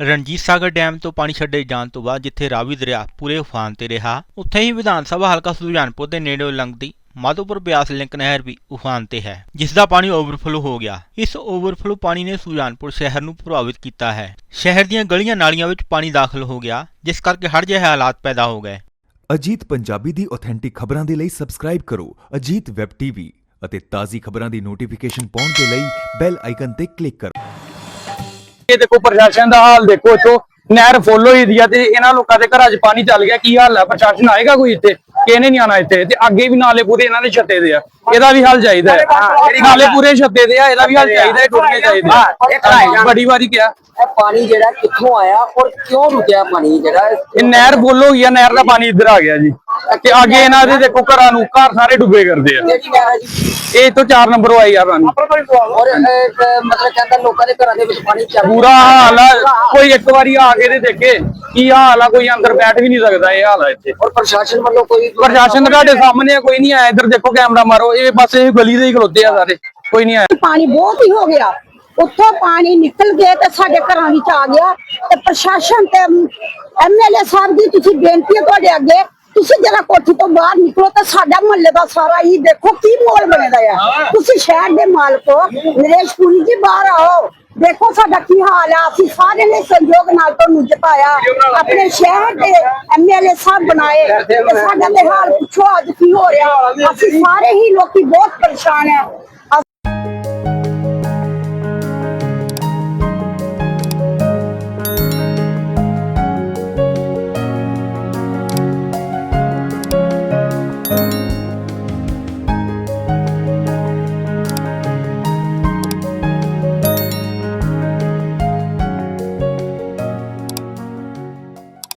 Ranjit Sagar dam ਤੋਂ ਪਾਣੀ ਛੱਡੇ ਜਾਣ ਤੋਂ ਬਾਅਦ ਜਿੱਥੇ ਰਾਵੀ ਦਰਿਆ ਪੂਰੇ ਉਫਾਨ ਤੇ ਰਿਹਾ, ਉੱਥੇ ਹੀ ਵਿਧਾਨ ਸਭਾ ਹਲਕਾ ਸੁਜਾਨਪੁਰ ਦੇ ਨੇੜੇ ਲੰਘਦੀ ਮਾਧੋਪੁਰ ਬਿਆਸ ਲਿੰਕ ਨਹਿਰ ਵੀ ਉਫਾਨ ਤੇ ਹੈ, ਜਿਸ ਦਾ ਪਾਣੀ ਓਵਰਫਲੋ ਹੋ ਗਿਆ। ਇਸ ਓਵਰਫਲੋ ਪਾਣੀ ਨੇ ਸੁਜਾਨਪੁਰ ਸ਼ਹਿਰ ਨੂੰ ਪ੍ਰਭਾਵਿਤ ਕੀਤਾ ਹੈ। ਸ਼ਹਿਰ ਦੀਆਂ ਗਲੀਆਂ ਨਾਲੀਆਂ ਵਿੱਚ ਪਾਣੀ ਦਾਖਲ ਹੋ ਗਿਆ, ਜਿਸ ਕਰਕੇ ਹੜ੍ਹ ਜਿਹੇ ਹਾਲਾਤ ਪੈਦਾ ਹੋ ਗਏ। ਅਜੀਤ ਪੰਜਾਬੀ ਦੀ ਆਥੈਂਟਿਕ ਖਬਰਾਂ ਦੇ ਲਈ ਸਬਸਕ੍ਰਾਈਬ ਕਰੋ ਅਜੀਤ ਵੈਬ ਟੀਵੀ ਅਤੇ ਤਾਜ਼ੀ ਖਬਰਾਂ ਦੀ ਨੋਟੀਫਿਕੇਸ਼ਨ ਪਾਉਣ ਦੇ ਲਈ ਬੈਲ ਆਈਕਨ ਤੇ ਕਲਿੱਕ ਕਰੋ। ਇਹ ਦੇਖੋ ਪ੍ਰਸ਼ਾਸਨ ਦਾ ਹਾਲ ਦੇਖੋ ਇੱਥੋਂ ਨਹਿਰ ਫੁੱਲ ਹੋਈ ਦੀ ਆ ਤੇ ਇਹਨਾਂ ਲੋਕਾਂ ਦੇ ਘਰਾਂ 'ਚ ਪਾਣੀ ਚੱਲ ਗਿਆ ਕੀ ਹਾਲ ਹੈ ਪ੍ਰਸ਼ਾਸਨ ਆਏਗਾ ਕੋਈ ਇੱਥੇ? ਕਿਹਨੇ ਨਹੀਂ ਆਣਾ ਇੱਥੇ? ਤੇ ਅੱਗੇ ਵੀ ਨਾਲੇ ਪੂਰੇ ਇਹਨਾਂ ਦੇ ਛੱਤੇ ਦੇ ਆ। ਇਹਦਾ ਵੀ ਹੱਲ ਚਾਹੀਦਾ ਹੈ। ਨਾਲੇ ਪੂਰੇ ਛੱਤੇ ਦੇ ਆ ਇਹਦਾ ਵੀ ਹੱਲ ਚਾਹੀਦਾ ਹੈ ਟੁੱਟਣੇ ਚਾਹੀਦੇ ਬੜੀ ਵਾਰੀ ਕਿਹਾ। ਇਹ ਪਾਣੀ ਜਿਹੜਾ ਕਿੱਥੋਂ ਆਇਆ ਔਰ ਕਿਉਂ ਰੁਕਿਆ ਪਾਣੀ ਜਿਹੜਾ? ਇਹ ਨਹਿਰ ਫੁੱਲ ਹੋ ਗਈ ਆ ਨਹਿਰ ਦਾ ਪਾਣੀ ਇੱਧਰ ਆ ਗਿਆ ਜੀ। ਤੇ ਅੱਗੇ ਇਹਨਾਂ ਦੇ ਦੇਖੋ ਘਰਾਂ ਨੂੰ ਘਰ ਸਾਰੇ ਡੁੱਬੇ ਕਰਦੇ ਆ। ਇਹ ਤੋਂ 4 ਨੰਬਰ ਆਈ ਆ ਪਾਣੀ ਔਰ ਇਹ, ਅਹ, ਮਤਲਬ ਕਹਿੰਦਾ ਲੋਕਾਂ ਦੇ ਘਰਾਂ ਦੇ ਵਿੱਚ ਪਾਣੀ ਚੱਲ ਬੁਰਾ ਹਾਲ ਆ। ਕੋਈ ਇੱਕ ਵਾਰੀ ਆ ਕੇ ਤੇ ਦੇਖੇ ਕੀ ਹਾਲ ਆ ਕੋਈ ਅੰਦਰ ਬੈਠ ਵੀ ਨਹੀਂ ਸਕਦਾ ਇਹ ਹਾਲ ਆ ਇੱਥੇ। ਔਰ ਪ੍ਰਸ਼ਾਸਨ ਵੱਲੋਂ ਕੋਈ ਪ੍ਰਸ਼ਾਸਨ ਤੁਹਾਡੇ ਸਾਹਮਣੇ ਆ, ਕੋਈ ਨਹੀਂ ਆਇਆ। ਇੱਧਰ ਦੇਖੋ ਕੈਮਰਾ ਮਾਰੋ। ਇਹ ਬਸ ਇਹ ਗਲੀ ਦੇ ਹੀ ਖਲੋਤੇ ਆ ਸਾਰੇ। ਕੋਈ ਨਹੀਂ ਆਇਆ। ਪਾਣੀ ਬਹੁਤ ਹੀ ਹੋ ਗਿਆ। ਉੱਥੋਂ ਪਾਣੀ ਨਿਕਲ ਗਿਆ ਤੇ ਸਾਡੇ ਘਰਾਂ ਵਿੱਚ ਆ ਗਿਆ। ਤੇ ਪ੍ਰਸ਼ਾਸਨ ਤੇ ਐਮਐਲਏ ਸਾਹਿਬ ਦੀ ਤੁਸੀਂ ਬੇਨਤੀ ਹੈ ਤੁਹਾਡੇ ਅੱਗੇ ਤੁਸੀਂ ਜਰਾ ਕੋਠੀ ਤੋਂ ਬਾਹਰ ਨਿਕਲੋ ਤੇ ਸਾਡਾ ਮੁਹੱਲੇ ਦਾ ਸਾਰਾ ਹੀ ਦੇਖੋ ਕੀ ਮੋਲ ਬਣੇਦਾ ਆ। ਤੁਸੀਂ ਸ਼ਹਿਰ ਦੇ ਮਾਲਕ ਨਰੇਸ਼ ਪੁਰੀ ਜੀ ਬਾਹਰ ਆਓ। ਦੇਖੋ ਸਾਡਾ ਕੀ ਹਾਲ ਆ ਅਸੀਂ ਸਾਰੇ ਨੇ ਸਹਿਯੋਗ ਨਾਲ ਤੁਹਾਨੂੰ ਜਿਤਾਇਆ। ਆਪਣੇ ਸ਼ਹਿਰ ਦੇ ਐਮਐਲਏ ਸਾਹਿਬ ਬਣਾਏ ਤੇ ਸਾਡਾ ਤੇ ਹਾਲ ਪੁੱਛੋ ਅੱਜ ਕੀ ਹੋ ਰਿਹਾ। ਅਸੀਂ ਸਾਰੇ ਹੀ ਲੋਕੀ ਬਹੁਤ ਪਰੇਸ਼ਾਨ ਹੈ